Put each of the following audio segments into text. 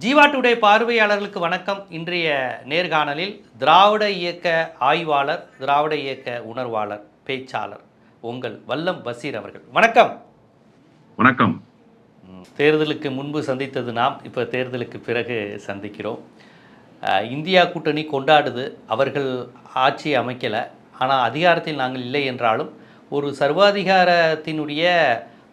Jeeva today பார்வையாளர்களுக்கு வணக்கம். இன்றைய நேர்காணலில் திராவிட இயக்க ஆய்வாளர் திராவிட இயக்க உணர்வாளர் பேச்சாளர் உங்கள் வல்லம் பசீர் அவர்கள். வணக்கம். வணக்கம். தேர்தலுக்கு முன்பு சந்தித்தது நாம் இப்போ தேர்தலுக்கு பிறகு சந்திக்கிறோம். இந்தியா கூட்டணி கொண்டாடுது. அவர்கள் ஆட்சி அமைக்கலை. ஆனால் அதிகாரத்தில் நாங்கள் இல்லை என்றாலும் ஒரு சர்வாதிகாரத்தினுடைய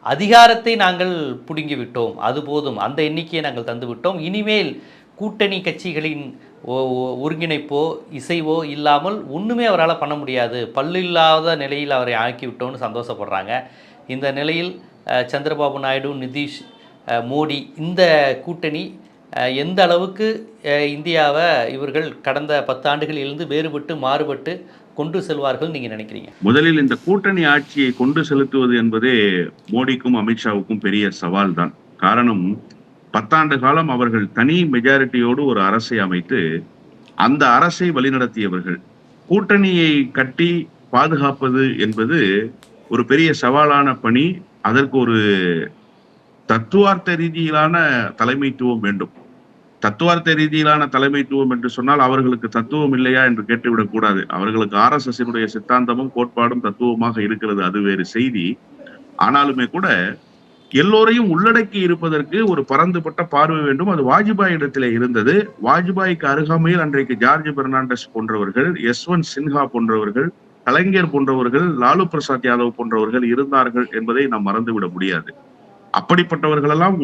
அதிகாரத்தை நாங்கள் பிடுங்கி விட்டோம் அது போதும். அந்த எண்ணிக்கையை நாங்கள் தந்துவிட்டோம். இனிமேல் கூட்டணி கட்சிகளின் ஒ- ஒருங்கிணைப்போ இசைவோ இல்லாமல் ஒன்றுமே அவரால் பண்ண முடியாது. பல்லு இல்லாத நிலையில் அவரை ஆக்கிவிட்டோம்னு சந்தோஷப்படுறாங்க. இந்த நிலையில் சந்திரபாபு நாயுடு நிதிஷ் மோடி இந்த கூட்டணி எந்த அளவுக்கு இந்தியாவை இவர்கள் கடந்த பத்தாண்டுகளிலிருந்து வேறுபட்டு மாறுபட்டு கொண்டு செல்வார்கள் நீங்கள் நினைக்கிறீங்க? முதலில் இந்த கூட்டணி ஆட்சியை கொண்டு செலுத்துவது என்பதே மோடிக்கும் அமித்ஷாவுக்கும் பெரிய சவால் தான் காரணம் பத்தாண்டு காலம் அவர்கள் தனி மெஜாரிட்டியோடு ஒரு அரசை அமைத்து அந்த அரசை வழிநடத்தியவர்கள். கூட்டணியை கட்டி பாதுகாப்பது என்பது ஒரு பெரிய சவாலான பணி. அதற்கு ஒரு தத்துவார்த்த ரீதியிலான தலைமைத்துவம் வேண்டும். தத்துவார்த்த ரீதியிலான தலைமைத்துவம் என்று சொன்னால் அவர்களுக்கு தத்துவம் இல்லையா என்று கேட்டுவிடக் கூடாது. அவர்களுக்கு ஆர்எஸ்எஸ் சித்தாந்தமும் கோட்பாடும் தத்துவமாக இருக்கிறது. அது வேறு செய்தி. ஆனாலுமே கூட எல்லோரையும் உள்ளடக்கி இருப்பதற்கு ஒரு பரந்துபட்ட பார்வை வேண்டும். அது வாஜ்பாய் இடத்திலே இருந்தது. வாஜ்பாய்க்கு அருகாமையில் அன்றைக்கு ஜார்ஜ் பெர்னாண்டஸ் போன்றவர்கள் யஸ்வந்த் சின்ஹா போன்றவர்கள் கலைஞர் போன்றவர்கள் லாலு பிரசாத் யாதவ் போன்றவர்கள் இருந்தார்கள் என்பதை நாம் மறந்துவிட முடியாது. அப்படிப்பட்டவர்கள் எல்லாம்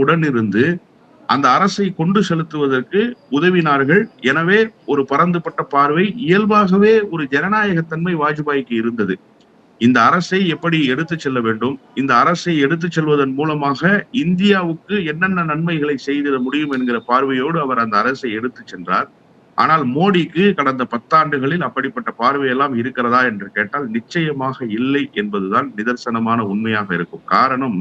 அந்த அரசை கொண்டு செலுத்துவதற்கு உதவினார்கள். எனவே ஒரு பரந்துபட்ட பார்வை இயல்பாகவே ஒரு ஜனநாயகத்தன்மை வாஜ்பாய்க்கு இருந்தது. இந்த அரசை எப்படி எடுத்துச் செல்ல வேண்டும்? இந்த அரசை எடுத்துச் செல்வதன் மூலமாக இந்தியாவுக்கு என்னென்ன நன்மைகளை செய்திட முடியும் என்கிற பார்வையோடு அவர் அந்த அரசை எடுத்துச் சென்றார். ஆனால் மோடிக்கு கடந்த பத்தாண்டுகளில் அப்படிப்பட்ட பார்வையெல்லாம் இருக்கிறதா என்று கேட்டால் நிச்சயமாக இல்லை என்பதுதான் நிதர்சனமான உண்மையாக இருக்கும். காரணம்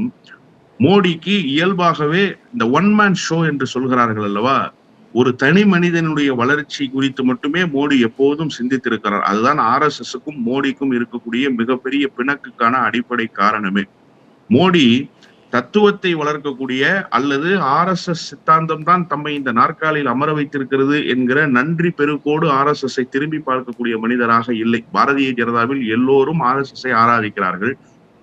மோடிக்கு இயல்பாகவே இந்த ஒன் மேன் ஷோ என்று சொல்கிறார்கள் அல்லவா? ஒரு தனி மனிதனுடைய வளர்ச்சி குறித்து மட்டுமே மோடி எப்போதும் சிந்தித்திருக்கிறார். அதுதான் ஆர் எஸ் எஸ்க்கும் மோடிக்கும் இருக்கக்கூடிய மிகப்பெரிய பிணக்குக்கான அடிப்படை காரணமே. மோடி தத்துவத்தை வளர்க்கக்கூடிய அல்லது ஆர் எஸ் எஸ் சித்தாந்தம் தான் தம்மை இந்த நாற்காலியில் அமர வைத்திருக்கிறது என்கிற நன்றி பெருக்கோடு ஆர் எஸ் எஸ் திரும்பி பார்க்கக்கூடிய மனிதராக இல்லை. பாரதிய ஜனதாவில் எல்லோரும் ஆர் எஸ் எஸ் ஆராதிக்கிறார்கள்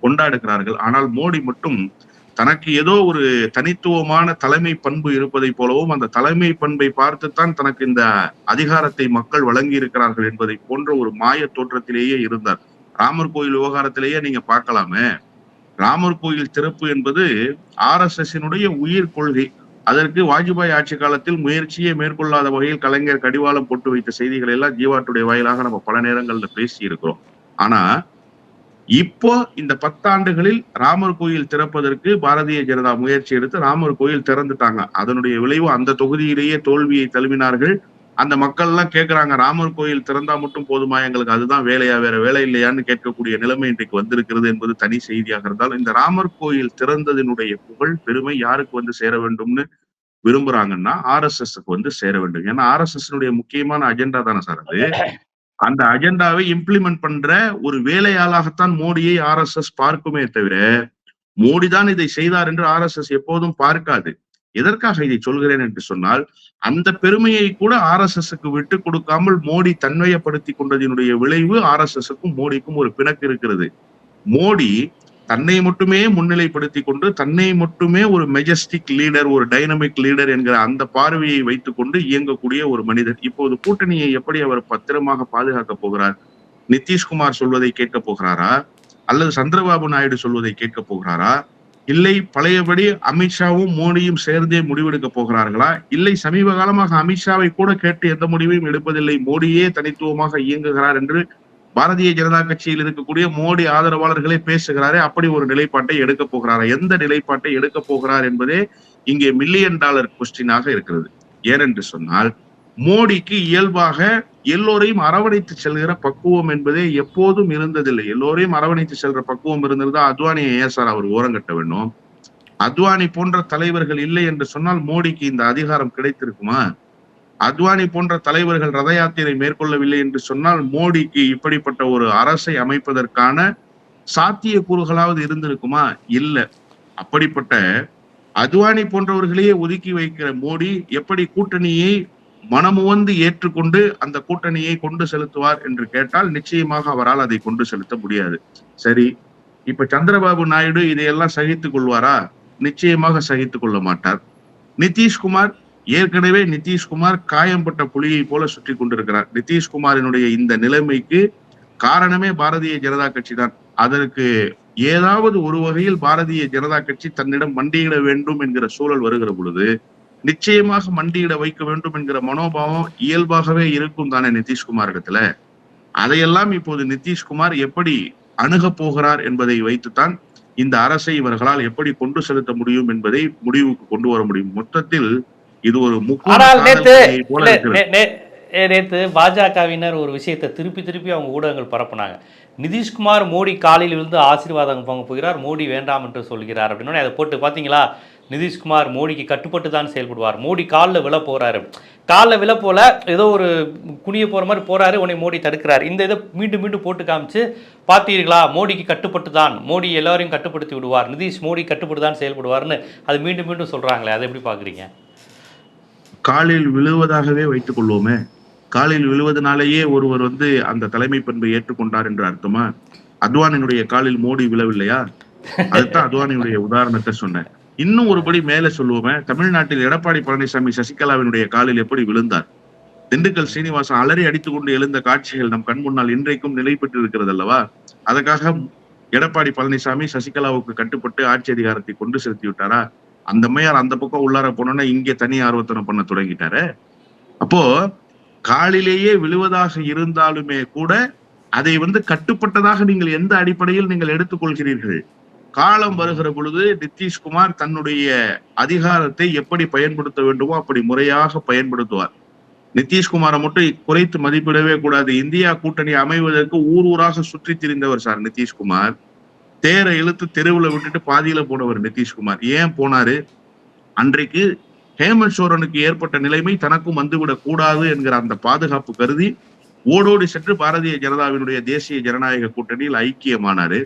கொண்டாடுகிறார்கள். ஆனால் மோடி மட்டும் தனக்கு ஏதோ ஒரு தனித்துவமான தலைமை பண்பு இருப்பதை போலவும் அந்த தலைமை பண்பை பார்த்துத்தான் தனக்கு இந்த அதிகாரத்தை மக்கள் வழங்கி இருக்கிறார்கள் என்பதை போன்ற ஒரு மாய தோற்றத்திலேயே இருந்தார். ராமர் கோயில் விவகாரத்திலேயே நீங்க பார்க்கலாமே. ராமர் கோயில் திறப்பு என்பது ஆர் எஸ் எஸ்னுடைய உயிர் கொள்கை. அதற்கு வாஜ்பாய் ஆட்சி காலத்தில் முயற்சியே மேற்கொள்ளாத வகையில் கலைஞர் கடிவாளம் போட்டு வைத்த செய்திகளை எல்லாம் ஜீவாட்டுடைய வாயிலாக நம்ம பல நேரங்கள்ல பேசி இருக்கிறோம் ஆனா இப்போ இந்த பத்தாண்டுகளில் ராமர் கோயில் திறப்பதற்கு பாரதிய ஜனதா முயற்சி எடுத்து ராமர் கோயில் திறந்துட்டாங்க. அதனுடைய விளைவு அந்த தொகுதியிலேயே தோல்வியை தழுவினார்கள். அந்த மக்கள் எல்லாம் கேட்கிறாங்க ராமர் கோயில் திறந்தா மட்டும் போதுமா? எங்களுக்கு அதுதான் வேலையா? வேற வேலை இல்லையான்னு கேட்கக்கூடிய நிலைமை இன்றைக்கு வந்திருக்கிறது என்பது தனி செய்தியாக இருந்தாலும் இந்த ராமர் கோயில் திறந்ததினுடைய புகழ் பெருமை யாருக்கு வந்து சேர வேண்டும்னு விரும்புறாங்கன்னா ஆர் எஸ் வந்து சேர வேண்டும். ஏன்னா ஆர் எஸ் முக்கியமான அஜெண்டா தானே சார் அது? அந்த அஜெண்டாவை இம்ப்ளிமெண்ட் பண்ற ஒரு வேலையாளாகத்தான் மோடியை ஆர் எஸ் எஸ் பார்க்குமே தவிர மோடி தான் இதை செய்தார் என்று ஆர் எஸ் எஸ் எப்போதும் பார்க்காது. எதற்காக இதை சொல்கிறேன் என்று சொன்னால் அந்த பெருமையை கூட ஆர் எஸ் எஸ்க்கு விட்டு கொடுக்காமல் மோடி தன்மையப்படுத்தி கொண்டதினுடைய விளைவு ஆர் எஸ் எஸ்க்கும் மோடிக்கும் ஒரு பிணக்கு இருக்கிறது. மோடி தன்னை மட்டுமே முன்னிலைப்படுத்தி கொண்டு தன்னை மட்டுமே ஒரு மெஜஸ்டிக் லீடர் ஒரு டைனமிக் லீடர் என்கிற அந்த பார்வையை வைத்துக்கொண்டு இயங்கக்கூடிய ஒரு மனிதர். இப்போது கூட்டணியை எப்படி அவர் பத்திரமாக பாதுகாக்க போகிறார்? நிதிஷ்குமார் சொல்வதை கேட்க போகிறாரா? அல்லது சந்திரபாபு நாயுடு சொல்வதை கேட்க போகிறாரா? இல்லை பழையபடி அமித்ஷாவும் மோடியும் சேர்ந்தே முடிவெடுக்க போகிறார்களா? இல்லை சமீப காலமாக அமித்ஷாவை கூட கேட்டு எந்த முடிவையும் எடுப்பதில்லை மோடியே தனித்துவமாக இயங்குகிறார் என்று பாரதிய ஜனதா கட்சியில் இருக்கக்கூடிய மோடி ஆதரவாளர்களே பேசுகிறாரே அப்படி ஒரு நிலைப்பாட்டை எடுக்க போகிறாரா? எந்த நிலைப்பாட்டை எடுக்க போகிறார் என்பதே இங்கே மில்லியன் டாலர் கொஸ்டினாக இருக்கிறது. ஏனென்று சொன்னால் மோடிக்கு இயல்பாக எல்லோரையும் அரவணைத்து செல்கிற பக்குவம் என்பதே எப்போதும் இருந்ததில்லை. எல்லோரையும் அரவணைத்து செல்ற பக்குவம் இருந்திருந்தா அத்வானியை ஏன் சார் அவர் ஓரங்கட்ட வேண்டும் அத்வானி போன்ற தலைவர்கள் இல்லை என்று சொன்னால் மோடிக்கு இந்த அதிகாரம் கிடைத்திருக்குமா? அத்வானி போன்ற தலைவர்கள் ரத யாத்திரை மேற்கொள்ளவில்லை என்று சொன்னால் மோடிக்கு இப்படிப்பட்ட ஒரு அரசை அமைப்பதற்கான சாத்திய கூறுகளாவது இருந்திருக்குமா? இல்ல. அப்படிப்பட்ட அத்வானி போன்றவர்களையே ஒதுக்கி வைக்கிற மோடி எப்படி கூட்டணியை மனமுவந்து ஏற்றுக்கொண்டு அந்த கூட்டணியை கொண்டு செலுத்துவார் என்று கேட்டால் நிச்சயமாக அவரால் அதை கொண்டு செலுத்த முடியாது. சரி இப்ப சந்திரபாபு நாயுடு இதையெல்லாம் சகித்துக் கொள்வாரா? நிச்சயமாக சகித்துக் கொள்ள மாட்டார். நிதிஷ்குமார் ஏற்கனவே நிதிஷ்குமார் காயம்பட்ட புலியை போல சுற்றி கொண்டிருக்கிறார். நிதிஷ்குமாரினுடைய இந்த நிலைமைக்கு காரணமே பாரதிய ஜனதா கட்சி தான். அதற்கு ஏதாவது ஒரு வகையில் பாரதிய ஜனதா கட்சி தன்னிடம் மண்டியிட வேண்டும் என்கிற சூழல் வருகிற பொழுது நிச்சயமாக மண்டியிட வைக்க வேண்டும் என்கிற மனோபாவம் இயல்பாகவே இருக்கும் தானே நிதிஷ்குமார் இடத்துல அதையெல்லாம் இப்போது நிதிஷ்குமார் எப்படி அணுகப் போகிறார் என்பதை வைத்துத்தான் இந்த அரசை இவர்களால் எப்படி கொண்டு செலுத்த முடியும் என்பதை முடிவுக்கு கொண்டு வர முடியும். மொத்தத்தில் இது ஒரு ஆனால் நேத்து பாஜகவினர் ஒரு விஷயத்தை திருப்பி திருப்பி அவங்க ஊடகங்கள் பரப்புனாங்க. நிதிஷ்குமார் மோடி காலில் விழுந்து ஆசீர்வாதம் வாங்க போகிறார் மோடி வேண்டாம் என்று சொல்கிறார் அப்படின்னு அதை போட்டு பார்த்தீங்களா? நிதிஷ்குமார் மோடிக்கு கட்டுப்பட்டு தான் செயல்படுவார். மோடி காலில் விழ போறாரு. காலில் விழ போல ஏதோ ஒரு குனிய போற மாதிரி போறாரு உன்னை மோடி தடுக்கிறார். இந்த இதை மீண்டும் மீண்டும் போட்டு காமிச்சு பார்த்தீர்களா? மோடிக்கு கட்டுப்பட்டு தான் மோடி எல்லாரையும் கட்டுப்படுத்தி விடுவார். நிதிஷ் மோடி கட்டுப்பட்டு தான் செயல்படுவார்னு அது மீண்டும் மீண்டும் சொல்றாங்களே அதை எப்படி பார்க்குறீங்க? காலில் விழுவதாகவே வைத்துக் கொள்வோமே. காலில் விழுவதனாலேயே ஒருவர் வந்து அந்த தலைமை பண்பை ஏற்றுக்கொண்டார் என்று அர்த்தமா? அத்வானினுடைய காலில் மோடி விழவில்லையா? அதுதான் அத்வானியுடைய உதாரணத்தை சொன்னேன். இன்னும் ஒருபடி மேல சொல்லுவோமே. தமிழ்நாட்டில் எடப்பாடி பழனிசாமி சசிகலாவினுடைய காலில் எப்படி விழுந்தார்? திண்டுக்கல் சீனிவாசன் அலறி அடித்துக்கொண்டு எழுந்த காட்சிகள் நம் கண் முன்னால் இன்றைக்கும் நிலை பெற்றிருக்கிறது அல்லவா அதற்காக எடப்பாடி பழனிசாமி சசிகலாவுக்கு கட்டுப்பட்டு ஆட்சி அதிகாரத்தை கொண்டு செலுத்தி விட்டாரா அந்த அம்மையார் அந்த பக்கம் உள்ளார போனோன்னா இங்கே தனி ஆர்வத்தனம் பண்ண தொடங்கிட்டாரு. அப்போ காலிலேயே விழுவதாக இருந்தாலுமே கூட அதை வந்து கட்டுப்பட்டதாக நீங்கள் எந்த அடிப்படையில் நீங்கள் எடுத்துக்கொள்கிறீர்கள்? காலம் வருகிற பொழுது நிதிஷ்குமார் தன்னுடைய அதிகாரத்தை எப்படி பயன்படுத்த வேண்டுமோ அப்படி முறையாக பயன்படுத்துவார். நிதிஷ்குமாரை மட்டும் குறைத்து மதிப்பிடவே கூடாது. இந்தியா கூட்டணி அமைவதற்கு ஊர் ஊராக சுற்றி திரிந்தவர் சார் நிதிஷ்குமார். தேரை இழுத்து தெருவுல விட்டுட்டு பாதியில போனவர் நிதிஷ்குமார். ஏன் போனாரு? அன்றைக்கு ஹேமந்த் சோரனுக்கு ஏற்பட்ட நிலைமை தனக்கும் வந்துவிடக் கூடாது என்கிற அந்த பாதுகாப்பு கருதி ஓடோடி சென்று பாரதிய ஜனதாவினுடைய தேசிய ஜனநாயக கூட்டணியில் ஐக்கியமானாரு.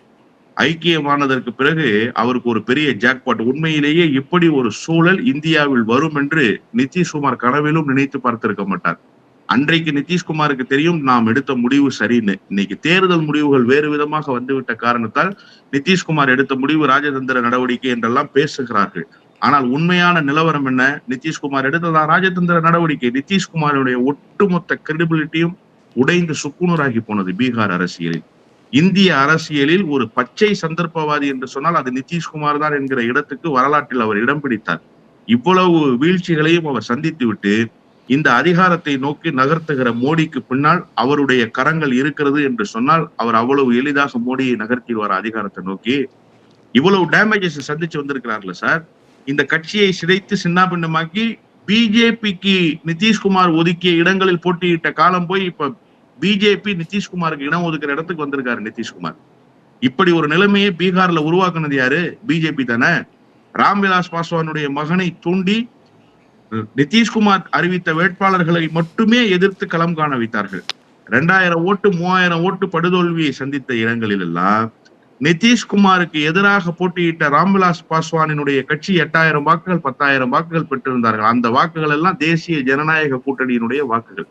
ஐக்கியமானதற்கு பிறகு அவருக்கு ஒரு பெரிய ஜாக்பாட் உண்மையிலேயே இப்படி ஒரு சூழல் இந்தியாவில் வரும் என்று நிதிஷ்குமார் கனவிலும் நினைத்து பார்த்திருக்க மாட்டார். அன்றைக்கு நிதிஷ்குமாருக்கு தெரியும் நாம் எடுத்த முடிவு சரின்னு. இன்னைக்கு தேர்தல் முடிவுகள் வேறு விதமாக வந்துவிட்ட காரணத்தால் நிதிஷ்குமார் எடுத்த முடிவு ராஜதந்திர நடவடிக்கை என்றெல்லாம் பேசுகிறார்கள். ஆனால் உண்மையான நிலவரம் என்ன? நிதிஷ்குமார் எடுத்ததா ராஜதந்திர நடவடிக்கை? நிதிஷ்குமாருடைய ஒட்டுமொத்த கிரெடிபிலிட்டியும் உடைந்து சுக்குநூறாகி போனது பீகார் அரசியலில். இந்திய அரசியலில் ஒரு பச்சை சந்தர்ப்பவாதி என்று சொன்னால் அது நிதிஷ்குமார் தான் என்கிற இடத்துக்கு வரலாற்றில் அவர் இடம் பிடித்தார். இவ்வளவு வீழ்ச்சிகளையும் அவர் சந்தித்து விட்டு இந்த அதிகாரத்தை நோக்கி நகர்த்துகிற மோடிக்கு பின்னால் அவருடைய கரங்கள் இருக்கிறது என்று சொன்னால் அவர் அவ்வளவு எளிதாக மோடியை நகர்த்திடுவார் அதிகாரத்தை நோக்கி. இவ்வளவு டேமேஜஸ் சந்திச்சு வந்திருக்கிறார்ல சார். இந்த கட்சியை சிதைத்து சின்னாபின்னமாக்கி பிஜேபிக்கு நிதிஷ்குமார் ஒதுக்கிய இடங்களில் போட்டியிட்ட காலம் போய் இப்ப பிஜேபி நிதிஷ்குமாருக்கு இடம் ஒதுக்குற இடத்துக்கு வந்திருக்காரு நிதிஷ்குமார். இப்படி ஒரு நிலைமையை பீகார்ல உருவாக்குனது யாரு? பிஜேபி தானே. ராம்விலாஸ் பாஸ்வானுடைய மகனை தூண்டி நிதிஷ்குமார் அறிவித்த வேட்பாளர்களை மட்டுமே எதிர்த்து களம் காண வைத்தார்கள். ரெண்டாயிரம் ஓட்டு மூவாயிரம் ஓட்டு படுதோல்வியை சந்தித்த இடங்களில் எல்லாம் நிதிஷ்குமாருக்கு எதிராக போட்டியிட்ட ராம்விலாஸ் பாஸ்வானினுடைய கட்சி எட்டாயிரம் வாக்குகள் பத்தாயிரம் வாக்குகள் பெற்றிருந்தார்கள். அந்த வாக்குகள் எல்லாம் தேசிய ஜனநாயக கூட்டணியினுடைய வாக்குகள்.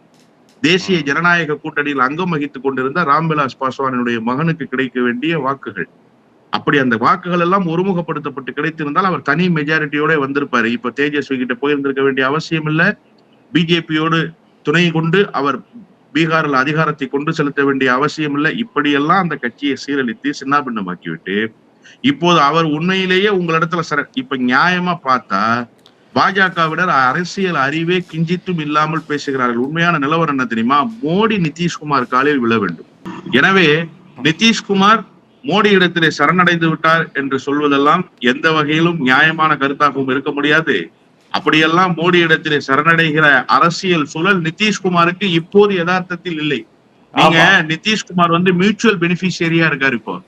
தேசிய ஜனநாயக கூட்டணியில் அங்கம் வகித்துக் கொண்டிருந்த ராம்விலாஸ் பாஸ்வானினுடைய மகனுக்கு கிடைக்க வேண்டிய வாக்குகள். அப்படி அந்த வாக்குகள் எல்லாம் ஒருமுகப்படுத்தப்பட்டு கிடைத்திருந்தால் அவர் தனி மெஜாரிட்டியோட வந்திருப்பாரு. இப்ப தேஜஸ்வி கிட்ட போயிருந்திருக்க வேண்டிய அவசியம் இல்ல. பிஜேபியோடு துணை கொண்டு அவர் பீகாரில் அதிகாரத்தை கொண்டு செலுத்த வேண்டிய அவசியம் இல்லை. இப்படியெல்லாம் அந்த கட்சியை சீரழித்து சின்னாபின்னமாக்கிவிட்டு இப்போது அவர் உண்மையிலேயே உங்களிடத்துல சர இப்ப நியாயமா பார்த்தா பாஜகவினர் அரசியல் அறிவே கிஞ்சித்தும் இல்லாமல் பேசுகிறார்கள். உண்மையான நிலவரம் என்ன தெரியுமா? மோடி நிதிஷ்குமார் காலில் விழ வேண்டும். எனவே நிதிஷ்குமார் மோடி இடத்திலே சரணடைந்து விட்டார் என்று சொல்வதெல்லாம் எந்த வகையிலும் நியாயமான கருத்தாகவும் இருக்க முடியாது. அப்படியெல்லாம் மோடி இடத்திலே சரணடைகிற அரசியல் சூழல் நிதிஷ்குமாருக்கு இப்போது யதார்த்தத்தில் இல்லை. நீங்க நிதிஷ்குமார் வந்து மியூச்சுவல் பெனிஃபிஷியரியா இருக்காரு இப்போ.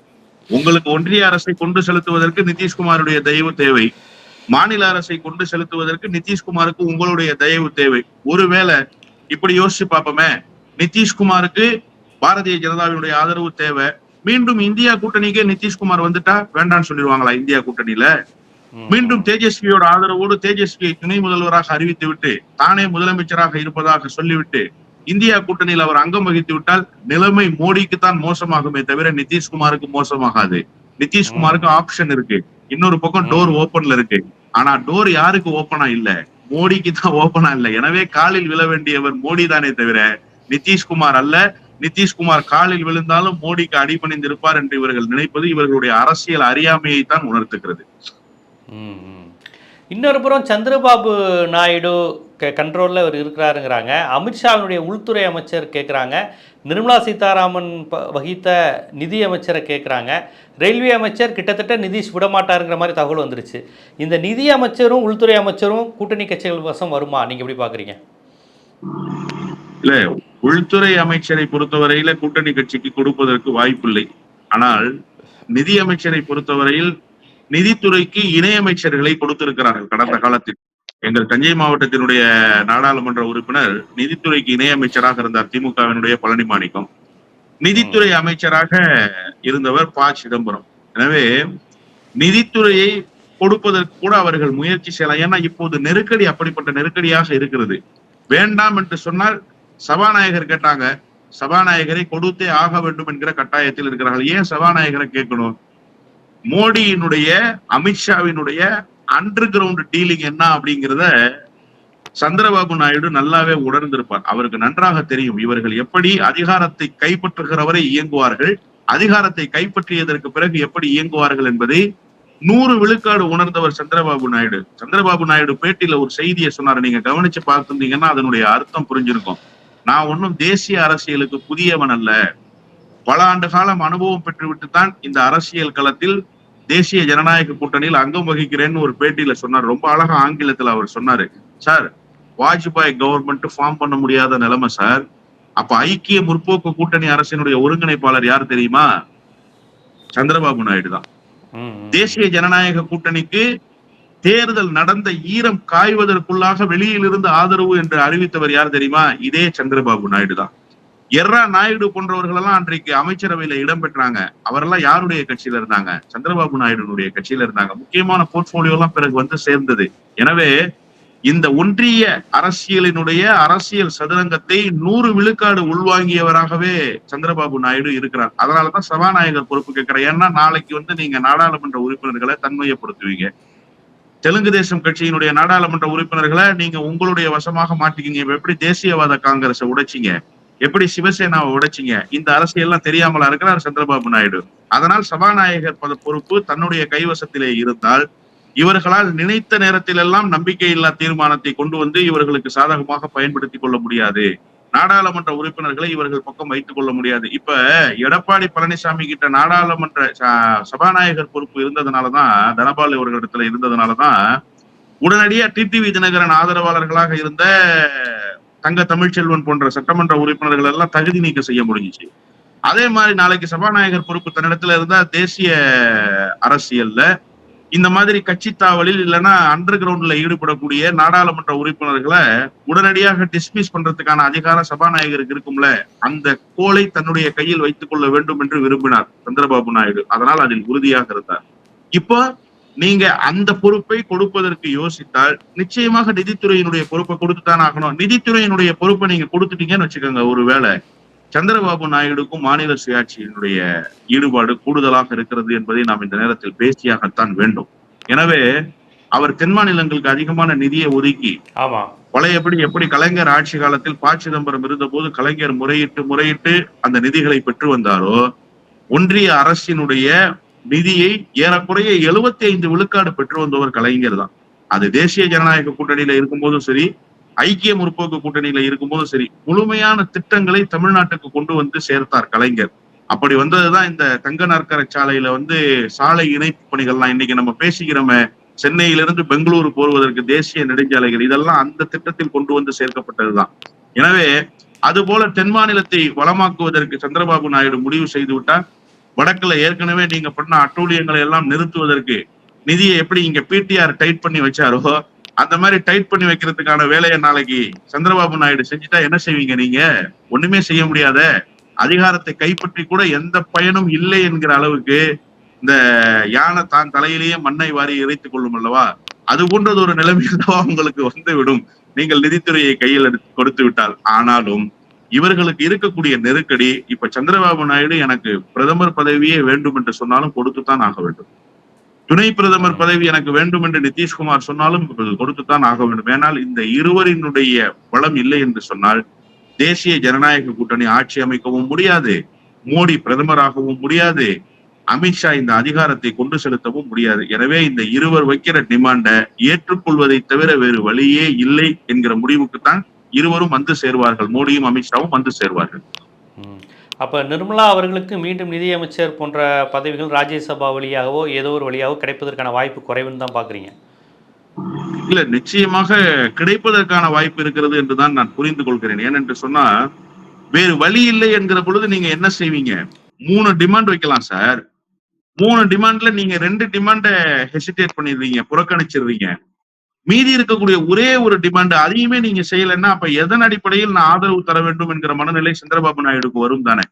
உங்களுக்கு ஒன்றிய அரசை கொண்டு செலுத்துவதற்கு நிதிஷ்குமாருடைய தயவு தேவை. மாநில அரசை கொண்டு செலுத்துவதற்கு நிதிஷ்குமாருக்கு உங்களுடைய தயவு தேவை. ஒருவேளை இப்படி யோசிச்சு பார்ப்போமே. நிதிஷ்குமாருக்கு பாரதிய ஜனதாவினுடைய ஆதரவு தேவை. மீண்டும் இந்தியா கூட்டணிக்கே நிதிஷ்குமார் வந்துட்டா வேண்டாம்னு சொல்லிடுவாங்களா இந்தியா கூட்டணியில. மீண்டும் தேஜஸ்வியோட ஆதரவோடு தேஜஸ்வியை துணை முதல்வராக அறிவித்து விட்டு தானே முதலமைச்சராக இருப்பதாக சொல்லிவிட்டு இந்தியா கூட்டணியில் அவர் அங்கம் வகித்து விட்டால் நிலைமை மோடிக்கு தான் மோசமாகுமே தவிர நிதிஷ்குமாருக்கு மோசமாகாது. நிதிஷ்குமாருக்கு ஆப்ஷன் இருக்கு. இன்னொரு பக்கம் டோர் ஓபன்ல இருக்கு. ஆனா டோர் யாருக்கு ஓபனா இல்ல? மோடிக்கு தான் ஓபனா இல்ல. எனவே காலில் விழ வேண்டியவர் மோடி தானே தவிர நிதிஷ்குமார் அல்ல. நிதிஷ்குமார் காலில் விழுந்தாலும் மோடிக்கு அடிபணிந்திருப்பார் என்று இவர்கள் நினைப்பது இவர்களுடைய அரசியல் அறியாமையை தான் உணர்த்துகிறது. ம், இன்னொரு புறம் சந்திரபாபு நாயுடு க கண்ட்ரோலில் அவர் இருக்கிறாருங்கிறாங்க. அமித்ஷாவினுடைய உள்துறை அமைச்சர் கேட்குறாங்க நிர்மலா சீதாராமன் ப வகித்த நிதி அமைச்சரை கேட்குறாங்க ரயில்வே அமைச்சர் கிட்டத்தட்ட நிதிஷ் விடமாட்டாருங்கிற மாதிரி தகவல் வந்துருச்சு. இந்த நிதி அமைச்சரும் உள்துறை அமைச்சரும் கூட்டணி கட்சிகள் வசம் வருமா? நீங்கள் எப்படி பார்க்குறீங்க இல்ல உள்துறை அமைச்சரை பொறுத்தவரையில கூட்டணி கட்சிக்கு கொடுப்பதற்கு வாய்ப்பில்லை. ஆனால் நிதி அமைச்சரை பொறுத்தவரையில் நிதித்துறைக்கு இணையமைச்சர்களை கொடுத்திருக்கிறார்கள் கடந்த காலத்தில். எங்கள் தஞ்சை மாவட்டத்தினுடைய நாடாளுமன்ற உறுப்பினர் நிதித்துறைக்கு இணையமைச்சராக இருந்தார் திமுகவினுடைய பழனி மாணிக்கம். நிதித்துறை அமைச்சராக இருந்தவர் ப. சிதம்பரம். எனவே நிதித்துறையை கொடுப்பதற்கு கூட அவர்கள் முயற்சி செய்யலாம். ஏன்னா இப்போது நெருக்கடி அப்படிப்பட்ட நெருக்கடியாக இருக்கிறது. வேண்டாம் என்று சொன்னால் சபாநாயகர் கேட்டாங்க சபாநாயகரை கொடுத்தே ஆக வேண்டும் என்கிற கட்டாயத்தில் இருக்கிறார்கள். ஏன் சபாநாயகரை கேட்கணும்? மோடியினுடைய அமித்ஷாவினுடைய அண்டர் கிரவுண்ட் டீலிங் என்ன அப்படிங்கிறத சந்திரபாபு நாயுடு நல்லாவே உணர்ந்திருப்பார். அவருக்கு நன்றாக தெரியும். இவர்கள் எப்படி அதிகாரத்தை கைப்பற்றுகிறவரை இயங்குவார்கள் அதிகாரத்தை கைப்பற்றியதற்கு பிறகு எப்படி இயங்குவார்கள் என்பதை நூறு விழுக்காடு உணர்ந்தவர் சந்திரபாபு நாயுடு. சந்திரபாபு நாயுடு பேட்டியில ஒரு செய்தியை சொன்னார். நீங்க கவனிச்சு பார்த்திருந்தீங்கன்னா அதனுடைய அர்த்தம் புரிஞ்சிருக்கும். நான் ஒன்றும் தேசிய அரசியலுக்கு புதியவன் அல்ல. பல ஆண்டு காலம் அனுபவம் பெற்றுவிட்டு தான் இந்த அரசியல் களத்தில் தேசிய ஜனநாயக கூட்டணியில் அங்கம் வகிக்கிறேன்னு ஒரு பேட்டியில சொன்னார். ரொம்ப அழகா ஆங்கிலத்துல அவர் சொன்னாரு. சார் வாஜ்பாய் கவர்மெண்ட் ஃபார்ம் பண்ண முடியாத நிலைமை சார். அப்ப ஐக்கிய முற்போக்கு கூட்டணி அரசினுடைய ஒருங்கிணைப்பாளர் யார் தெரியுமா? சந்திரபாபு நாயுடு தான். தேசிய ஜனநாயக கூட்டணிக்கு தேர்தல் நடந்த ஈரம் காய்வதற்குள்ளாக வெளியிலிருந்து ஆதரவு என்று அறிவித்தவர் யார் தெரியுமா? இதே சந்திரபாபு நாயுடு தான். எர்ரா நாயுடு போன்றவர்கள் எல்லாம் அன்றைக்கு அமைச்சரவையில இடம்பெற்றாங்க அவரெல்லாம் யாருடைய கட்சியில இருந்தாங்க? சந்திரபாபு நாயுடுனுடைய கட்சியில இருந்தாங்க. முக்கியமான போர்ட்போலியோ எல்லாம் பிறகு வந்து சேர்ந்தது. எனவே இந்த ஒன்றிய அரசியலினுடைய அரசியல் சதுரங்கத்தை நூறு விழுக்காடு உள்வாங்கியவராகவே சந்திரபாபு நாயுடு இருக்கிறார். அதனாலதான் சபாநாயகர் பொறுப்பு கேட்கிறேன். ஏன்னா நாளைக்கு வந்து நீங்க நாடாளுமன்ற உறுப்பினர்களை தன்மையப்படுத்துவீங்க. தெலுங்கு தேசம் கட்சியினுடைய நாடாளுமன்ற உறுப்பினர்களை நீங்க உங்களுடைய வசமாக மாட்டிக்கிங்க எப்படி தேசியவாத காங்கிரஸை உடைச்சிங்க? எப்படி சிவசேனாவை உடைச்சிங்க? இந்த அரசியல்லாம் தெரியாமலா இருக்கிறார் சந்திரபாபு நாயுடு. அதனால் சபாநாயகர் பத பொறுப்பு தன்னுடைய கைவசத்திலே இருந்தால் இவர்களால் நினைத்த நேரத்திலெல்லாம் நம்பிக்கையில்லா தீர்மானத்தை கொண்டு வந்து இவர்களுக்கு சாதகமாக பயன்படுத்திக் கொள்ள முடியாது. நாடாளுமன்ற உறுப்பினர்களை இவர்கள் பக்கம் வைத்துக் கொள்ள முடியாது. இப்ப எடப்பாடி பழனிசாமி கிட்ட நாடாளுமன்ற ச- சபாநாயகர் பொறுப்பு இருந்ததுனாலதான் தனபால் இவர்களிடத்துல இருந்ததுனாலதான் உடனடியா டிடிவி தினகரன் ஆதரவாளர்களாக இருந்த தங்க தமிழ்ச்செல்வன் போன்ற சட்டமன்ற உறுப்பினர்கள் எல்லாம் தகுதி நீக்கம் செய்ய முடிஞ்சுச்சு. அதே மாதிரி நாளைக்கு சபாநாயகர் பொறுப்பு தன்னிடத்துல இருந்தா தேசிய அரசியல்ல இந்த மாதிரி கட்சி தாவலில் இல்லைன்னா அண்டர் கிரவுண்ட்ல ஈடுபடக்கூடிய நாடாளுமன்ற உறுப்பினர்களை உடனடியாக டிஸ்மிஸ் பண்றதுக்கான அதிகாரம் சபாநாயகருக்கு இருக்கும்ல அந்த கோலை தன்னுடைய கையில் வைத்துக் கொள்ள வேண்டும் என்று விரும்பினார் சந்திரபாபு நாயுடு. அதனால் அதில் உறுதியாக இருந்தார். இப்போ நீங்க அந்த பொறுப்பை கொடுப்பதற்கு யோசித்தால் நிச்சயமாக நிதித்துறையினுடைய பொறுப்பை கொடுத்துதான் ஆகணும். நிதித்துறையினுடைய பொறுப்பை நீங்க கொடுத்துட்டீங்கன்னு வச்சுக்கோங்க ஒருவேளை சந்திரபாபு நாயுடுக்கும் மாநில சுயாட்சியினுடைய ஈடுபாடு கூடுதலாக இருக்கிறது என்பதை நாம் இந்த நேரத்தில் பேசியாகத்தான் வேண்டும். எனவே அவர் தென் மாநிலங்களுக்கு அதிகமான நிதியை ஒதுக்கி ஆமாம் பழையபடி எப்படி கலைஞர் ஆட்சி காலத்தில் ப சிதம்பரம் இருந்தபோது கலைஞர் முறையிட்டு முறையிட்டு அந்த நிதிகளை பெற்று வந்தாரோ ஒன்றிய அரசினுடைய நிதியை ஏறக்குறைய 75 ஐந்து விழுக்காடு பெற்று வந்தவர் கலைஞர் தான். அது தேசிய ஜனநாயக கூட்டணியில இருக்கும்போதும் சரி ஐக்கிய முற்போக்கு கூட்டணியில இருக்கும்போது சரி முழுமையான திட்டங்களை தமிழ்நாட்டுக்கு கொண்டு வந்து சேர்த்தார் கலைஞர். அப்படி வந்ததுதான் இந்த தங்க நாற்கர சாலையில வந்து சாலை இணைப்பு பணிகள்லாம் இன்னைக்கு நம்ம பேசிக்கிறோமே. சென்னையிலிருந்து பெங்களூரு போவதற்கு தேசிய நெடுஞ்சாலைகள் இதெல்லாம் அந்த திட்டத்தில் கொண்டு வந்து சேர்க்கப்பட்டதுதான். எனவே அதுபோல தென் மாநிலத்தை வளமாக்குவதற்கு சந்திரபாபு நாயுடு முடிவு செய்து விட்டார். வடக்குல ஏற்கனவே நீங்க பண்ண அட்டூழியங்களை எல்லாம் நிறுத்துவதற்கு நிதியை எப்படி இங்க பிடிஆர் டைட் பண்ணி வச்சாரோ அந்த மாதிரி டைட் பண்ணி வைக்கிறதுக்கான வேலையை நாளைக்கு சந்திரபாபு நாயுடு செஞ்சுட்டா என்ன செய்வீங்க நீங்க? ஒண்ணுமே செய்ய முடியாத அதிகாரத்தை கைப்பற்றி கூட எந்த பயனும் இல்லை என்கிற அளவுக்கு இந்த யானை தான் தலையிலேயே மண்ணை வாரி இறைத்துக் கொள்ளும் அல்லவா? அது போன்றது ஒரு நிலைமை உங்களுக்கு வந்து விடும் நீங்கள் நிதித்துறையை கையில் எடுத்து கொடுத்து விட்டால். ஆனாலும் இவர்களுக்கு இருக்கக்கூடிய நெருக்கடி இப்ப சந்திரபாபு நாயுடு எனக்கு பிரதமர் பதவியே வேண்டும் என்று சொன்னாலும் கொடுத்துத்தான் ஆக வேண்டும். துணை பிரதமர் பதவி எனக்கு வேண்டும் என்று நிதிஷ்குமார் சொன்னாலும் கொடுத்துத்தான் ஆக வேண்டும். ஏனால் இந்த இருவரினுடைய பலம் இல்லை என்று சொன்னால் தேசிய ஜனநாயக கூட்டணி ஆட்சி அமைக்கவும் முடியாது மோடி பிரதமராகவும் முடியாது அமித்ஷா இந்த அதிகாரத்தை கொண்டு செலுத்தவும் முடியாது. எனவே இந்த இருவர் வைக்கிற டிமாண்ட ஏற்றுக்கொள்வதை தவிர வேறு வழியே இல்லை என்கிற முடிவுக்குத்தான் இருவரும் வந்து சேர்வார்கள். மோடியும் அமித்ஷாவும் வந்து சேர்வார்கள். அப்போ நிர்மலா அவர்களுக்கு மீண்டும் நிதியமைச்சர் போன்ற பதவிகள் ராஜ்யசபா வழியாகவோ ஏதோ ஒரு வழியாகவோ கிடைப்பதற்கான வாய்ப்பு குறைவுன்னு தான் பார்க்குறீங்க இல்ல நிச்சயமாக கிடைப்பதற்கான வாய்ப்பு இருக்கிறது என்றுதான் நான் புரிந்து கொள்கிறேன். ஏனென்று சொன்னா வேறு வழி இல்லை என்கிற பொழுது நீங்க என்ன செய்வீங்க? மூணு டிமாண்ட் வைக்கலாம் சார். மூணு டிமாண்ட்ல நீங்க ரெண்டு டிமாண்ட ஹெசிடேட் பண்ணிடுவீங்க புறக்கணிச்சிடுவீங்க மீதி இருக்கக்கூடிய ஒரே ஒரு டிமாண்ட் அதையுமே நீங்க செய்யலைன்னா அப்ப எதன் அடிப்படையில் நான் ஆதரவு தர வேண்டும் என்கிற மனநிலை சந்திரபாபு நாயுடுக்கு வரும் தானே?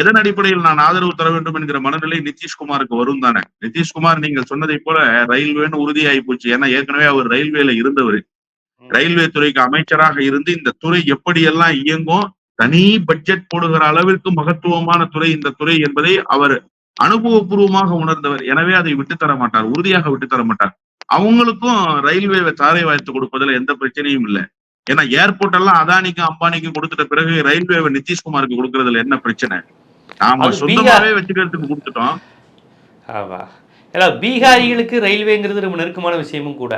எதன் அடிப்படையில் நான் ஆதரவு தர வேண்டும் என்கிற மனநிலை நிதிஷ்குமாருக்கு வரும் தானே? நிதிஷ்குமார் நீங்கள் சொன்னதை போல ரயில்வேன்னு உறுதியாகி போச்சு. ஏன்னா ஏற்கனவே அவர் ரயில்வேல இருந்தவர். ரயில்வே துறைக்கு அமைச்சராக இருந்து இந்த துறை எப்படியெல்லாம் இயங்கும் தனி பட்ஜெட் போடுகிற அளவிற்கு மகத்துவமான துறை இந்த துறை என்பதை அவர் அனுபவபூர்வமாக உணர்ந்தவர். எனவே அதை விட்டு தர மாட்டார். உறுதியாக விட்டு தர மாட்டார். அவங்களுக்கும் ரயில்வேவை தாரை வாய்த்து கொடுப்பதுல எந்த பிரச்சனையும் இல்லை. ஏன்னா ஏர்போர்ட் எல்லாம் அதானிக்கும் அம்பானிக்கும் கொடுத்துட்ட பிறகு ரயில்வேவை நிதிஷ்குமாருக்கு கொடுக்கறதுல என்ன பிரச்சனை? நாம சொந்தமாவே வச்சுக்கிறதுக்கு கொடுத்துட்டோம். ஆமா. ஏன்னா பீகாரிகளுக்கு ரயில்வேங்கிறது ரொம்ப நெருக்கமான விஷயமும் கூட.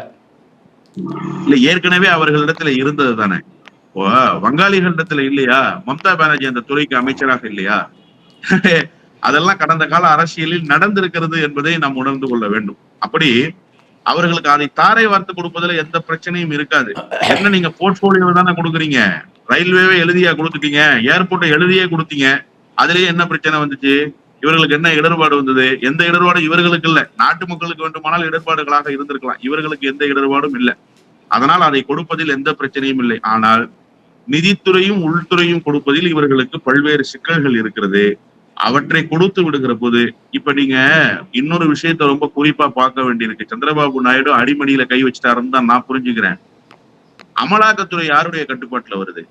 இல்ல ஏற்கனவே அவர்களிடத்துல இருந்தது தானே. வங்காளிகளிடத்துல இல்லையா? மம்தா பானர்ஜி அந்த துறைக்கு அமைச்சராக இல்லையா? அதெல்லாம் கடந்த கால அரசியலில் நடந்திருக்கிறது என்பதை நாம் உணர்ந்து கொள்ள வேண்டும். அப்படி அவர்களுக்கு அதை தாரை வார்த்து கொடுப்பதுல எந்த பிரச்சனையும் இருக்காது. என்ன நீங்க போர்ட்போலியோ தானே கொடுக்குறீங்க? ரயில்வேவே எழுதியா கொடுத்துட்டீங்க. ஏர்போர்ட்டை எழுதியே கொடுத்தீங்க. அதுலயே என்ன பிரச்சனை வந்துச்சு? இவர்களுக்கு என்ன இடர்பாடு வந்தது? எந்த இடர்பாடும் இவர்களுக்கு இல்ல. நாட்டு மக்களுக்கு வேண்டுமானால் இடர்பாடுகளாக இருந்திருக்கலாம். இவர்களுக்கு எந்த இடர்பாடும் இல்லை. அதனால் அதை கொடுப்பதில் எந்த பிரச்சனையும் இல்லை. ஆனால் நிதித்துறையும் உள்துறையும் கொடுப்பதில் இவர்களுக்கு பல்வேறு சிக்கல்கள் இருக்கிறது. அவற்றை கொடுத்து விடுகிற போது இப்ப நீங்க இன்னொரு விஷயத்த ரொம்ப குறிப்பா பார்க்க வேண்டியிருக்கு. சந்திரபாபு நாயுடு அடிமடியில கை வச்சுட்டாருன்னு தான் நான் புரிஞ்சுக்கிறேன். அமலாக்கத்துறை யாருடைய கட்டுப்பாட்டுல வருது.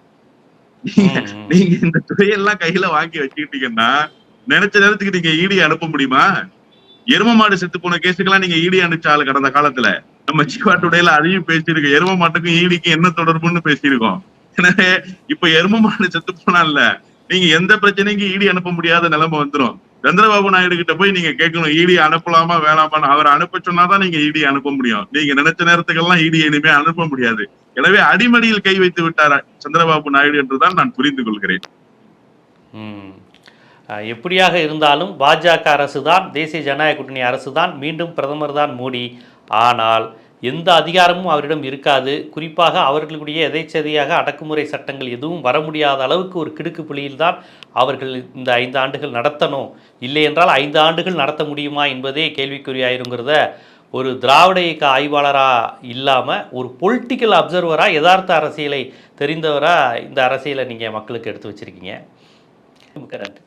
நீங்க இந்த துறையெல்லாம் கையில வாங்கி வச்சுக்கிட்டீங்கன்னா நினைச்ச நேரத்துக்கு நீங்க ஈடி அனுப்ப முடியுமா? எரும மாடு செத்து போன கேஸுக்கெல்லாம் நீங்க ஈடி அனுப்பிச்சாலு கடந்த காலத்துல. நம்ம ஜீவாட்டுடையில அதையும் பேசியிருக்கோம். எரும மாட்டுக்கும் ஈடிக்கும் என்ன தொடர்புன்னு பேசியிருக்கோம். எனவே இப்ப எரும மாடு செத்து போனால நீங்க எந்த பிரச்சனைக்கும் ஈடி அனுப்ப முடியாத நிலைமை வந்துடும் சந்திரபாபு நாயுடு கிட்ட போய் நீங்க கேட்கணும் ஈடி அனுப்பலாமா வேணாமான்னு அவர் அனுப்ப சொன்னாதான் நீங்க ஈடி அனுப்ப முடியும். நீங்க நினைச்ச நேரத்துக்கெல்லாம் ஈடி இனிமே அனுப்ப முடியாது. எனவே அடிமடியில் கை வைத்து விட்டார் சந்திரபாபு நாயுடு என்றுதான் நான் புரிந்து கொள்கிறேன். எப்படியாக இருந்தாலும் பாஜக அரசு தான் தேசிய ஜனநாயக கூட்டணி அரசு தான் மீண்டும் பிரதமர் தான் மோடி. ஆனால் எந்த அதிகாரமும் அவரிடம் இருக்காது. குறிப்பாக அவர்களுடைய எதைச்சதியாக அடக்குமுறை சட்டங்கள் எதுவும் வர முடியாத அளவுக்கு ஒரு கிடுக்கு புள்ளியில்தான் அவர்கள் இந்த ஐந்து ஆண்டுகள் நடத்தணும். இல்லை என்றால் ஐந்து ஆண்டுகள் நடத்த முடியுமா என்பதே கேள்விக்குறியாயிருங்கிறத ஒரு திராவிட இயக்க ஆய்வாளராக இல்லாமல் ஒரு பொலிட்டிக்கல் அப்சர்வராக யதார்த்த அரசியலை தெரிந்தவராக இந்த அரசியலை நீங்கள் மக்களுக்கு எடுத்து வச்சிருக்கீங்க. மிக்க நன்றி.